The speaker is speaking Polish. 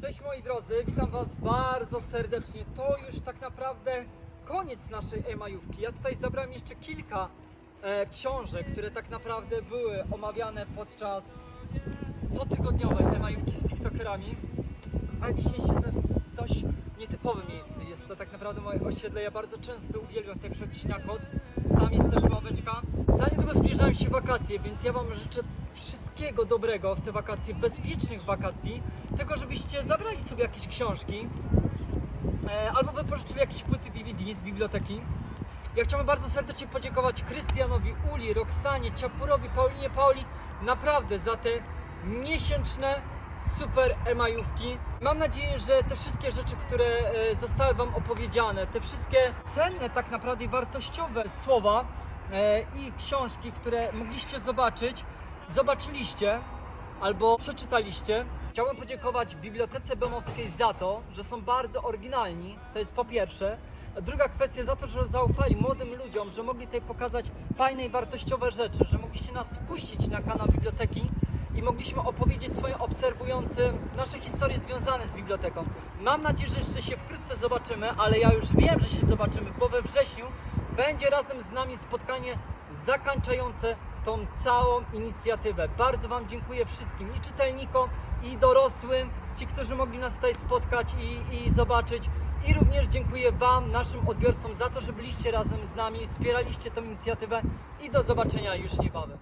Cześć moi drodzy, witam Was bardzo serdecznie. To już tak naprawdę koniec naszej e-majówki. Ja tutaj zabrałem jeszcze kilka e, książek, które tak naprawdę były omawiane podczas cotygodniowej e-majówki z TikTokerami. A dzisiaj siedzę w dość nietypowym miejscu. Jest to tak naprawdę moje osiedle. Ja bardzo często uwielbiam tutaj przychodzić na koc. Tam jest też ławeczka. Za niedługo zbliżają się wakacje, więc ja Wam życzę wszystkiego dobrego w te wakacje, bezpiecznych wakacji. Tego, żebyście zabrali sobie jakieś książki e, albo wypożyczyli jakieś płyty DVD z biblioteki. Ja chciałbym bardzo serdecznie podziękować Krystianowi, Uli, Roxanie, Ciapurowi, Paulinie, Pauli naprawdę za te miesięczne super e-majówki. Mam nadzieję, że te wszystkie rzeczy, które e, zostały Wam opowiedziane, te wszystkie cenne tak naprawdę wartościowe słowa e, i książki, które mogliście zobaczyć, zobaczyliście albo przeczytaliście. Chciałbym podziękować Bibliotece Bełmowskiej za to, że są bardzo oryginalni, to jest po pierwsze. Druga kwestia za to, że zaufali młodym ludziom, że mogli tutaj pokazać fajne i wartościowe rzeczy, że mogliście nas wpuścić na kanał biblioteki i mogliśmy opowiedzieć swoim obserwującym nasze historie związane z biblioteką. Mam nadzieję, że jeszcze się wkrótce zobaczymy, ale ja już wiem, że się zobaczymy, bo we wrześniu będzie razem z nami spotkanie zakończające tą całą inicjatywę. Bardzo Wam dziękuję wszystkim i czytelnikom, i dorosłym, ci, którzy mogli nas tutaj spotkać i, i zobaczyć. I również dziękuję Wam, naszym odbiorcom, za to, że byliście razem z nami, wspieraliście tą inicjatywę i do zobaczenia już niebawem.